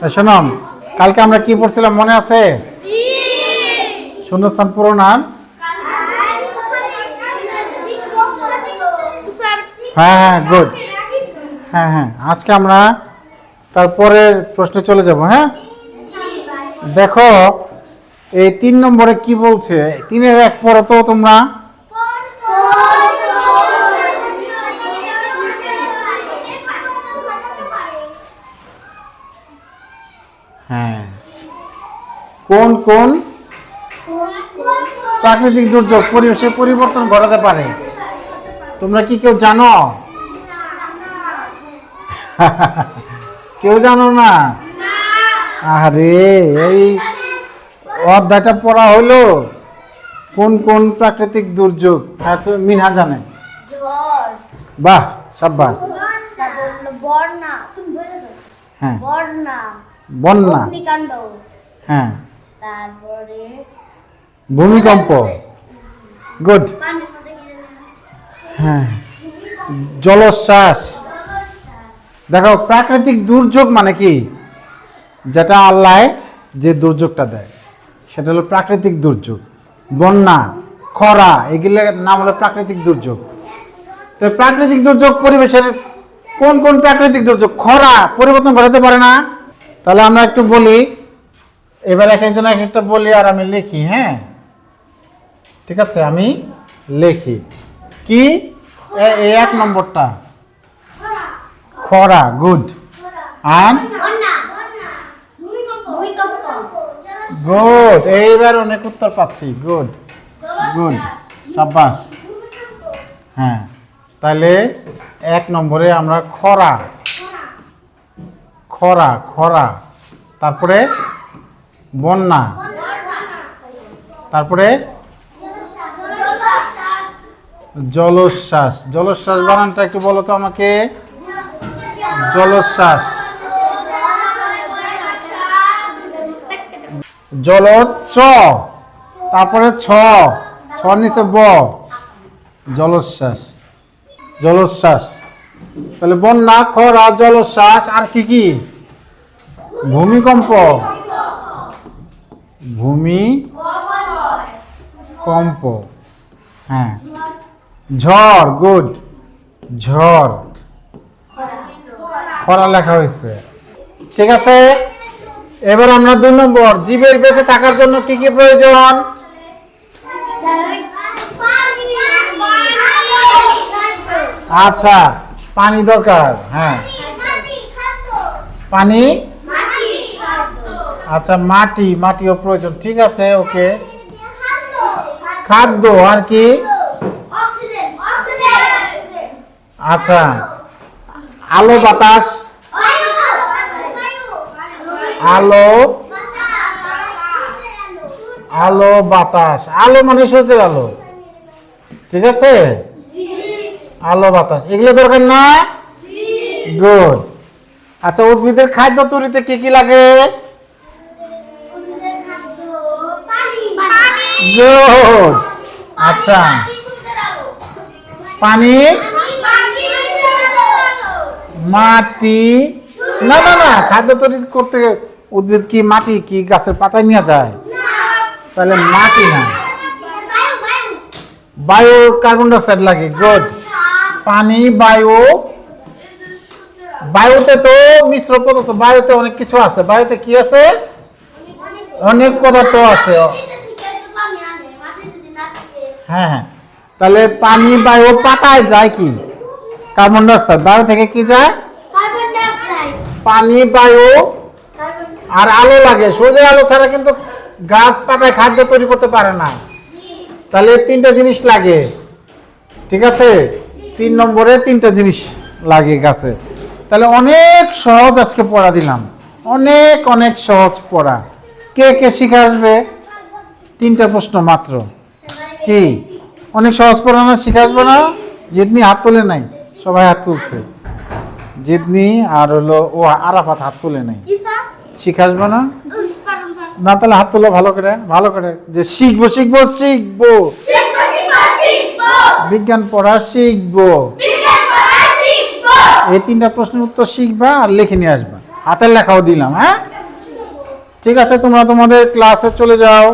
তা শোনো কালকে আমরা কি পড়ছিলাম মনে আছে? শূন্যস্থান পূরণ আর হ্যাঁ হ্যাঁ গুড হ্যাঁ হ্যাঁ আজকে আমরা তারপরের প্রশ্নে চলে যাব হ্যাঁ? দেখো, এই তিন নম্বরে কি বলছে? তিনের এক পরে তো তোমরা। হ্যাঁ। কোন কোন? প্রাকৃতিক দুর্যোগ পরিবেশে পরিবর্তন ঘটাতে পারে। তোমরা কি কেউ জানো? কেউ জানো না? আরে এই অধ্যায়টা পড়া হলো কোন কোন প্রাকৃতিক দুর্যোগ? হ্যাঁ তো মিনহা জানে। বাহ সাব্বাস। হ্যাঁ। বন্যা। অগ্নিকাণ্ড হ্যাঁ। তারপরে ভূমিকম্প। গুড? হ্যাঁ। জলোচ্ছ্বাস। দেখো প্রাকৃতিক দুর্যোগ মানে কি? যেটা আল্লাহ যে দুর্যোগটা দেয় সেটা হলো প্রাকৃতিক দুর্যোগ। বন্যা খরা এগুলোর নাম হলো প্রাকৃতিক দুর্যোগ। তো প্রাকৃতিক দুর্যোগ পরিবেশের কোন কোন প্রাকৃতিক দুর্যোগ? খরা পরিবর্তন ঘটাতে পারে না। তাহলে আমরা একটু বলি, এবার এক একজন এক একটা বলি আর আমি লিখি হ্যাঁ? ঠিক আছে, আমি লিখি। কি? এই এক নম্বরটা। খরা গুড আর গুড এইবার অনেক উত্তর পাচ্ছি গুড গুড সাব্বাস। হ্যাঁ তাহলে এক নম্বরে আমরা খরা। খরা খরা। তারপরে বন্যা। তারপরে জলোচ্ছ্বাস। জলোচ্ছ্বাস বানানটা একটু বলো তো আমাকে। জলোচ্ছ্বাস। জল চ তারপরে ছ। ছ নিচে ব। জলোচ্ছ্বাস। জলোচ্ছ্বাস। তাহলে বন্যা, খরা, জলোচ্ছ্বাস আর কি কি? ভূমিকম্প। ভূমি কম্প হ্যাঁ। ঝড় গুড ঝড়। খরা লেখা হয়েছে। ঠিক আছে? এবার আমরা দুই নম্বর, জীবের বেঁচে থাকার জন্য কি কি প্রয়োজন? আচ্ছা পানি দরকার হ্যাঁ। পানি? আচ্ছা মাটি মাটিও প্রয়োজন। ঠিক আছে ওকে। খাদ্য আর কি? আচ্ছা। আলো বাতাস? আলো। আলো বাতাস। আলো মানে সূর্যের আলো। ঠিক আছে? আলো বাতাস। এগুলো দরকার না গুড আচ্ছা উদ্ভিদের খাদ্য তৈরিতে কি কি লাগে? গুড আচ্ছা। পানি? মাটি? না না না, খাদ্য তৈরি করতে উদ্ভিদ কি মাটি কি গাছের পাতায় নিয়ে যায়? তাহলে মাটি না। বায়ু কার্বন ডাইঅক্সাইড লাগে, গুড। পানি, বায়ু। বায়ুতে তো মিশ্র পদার্থ, বায়ুতে অনেক কিছু আছে। বায়ুতে কি আছে? অনেক পদার্থ আছে। হ্যাঁ হ্যাঁ। তাহলে পানি বায়ু পাতায় যায় কি? কার্বন ডাইঅক্সাইড বায়ু থেকে কি যায়? পানি বায়ু আর আলো লাগে। সূর্যের আলো ছাড়া কিন্তু গাছ পাতায় খাদ্য তৈরি করতে পারে না। তাহলে তিনটা জিনিস লাগে। ঠিক আছে? তিন নম্বরে তিনটা জিনিস লাগে গাছে। তাহলে অনেক সহজ আজকে পড়া দিলাম। অনেক অনেক সহজ পড়া। কে কে শিখে আসবে? তিনটা প্রশ্ন মাত্র। কি? অনেক সহজ পড়া না শিখে আসবে না? জিদনি হাত তোলে নাই সবাই হাত তুলছে। জিদনি আর হলো ও আরাফাত হাত তুলে নাই। শিখে আসবে না? না তাহলে হাত তোলো ভালো করে ভালো করে। যে শিখব শিখব শিখব। বিজ্ঞান পড়া শিখব। এই তিনটা প্রশ্নের উত্তর শিখবা আর লিখে নিয়ে আসবা। হাতের লেখাও দিলাম হ্যাঁ? ঠিক আছে তোমরা তোমাদের ক্লাসে চলে যাও।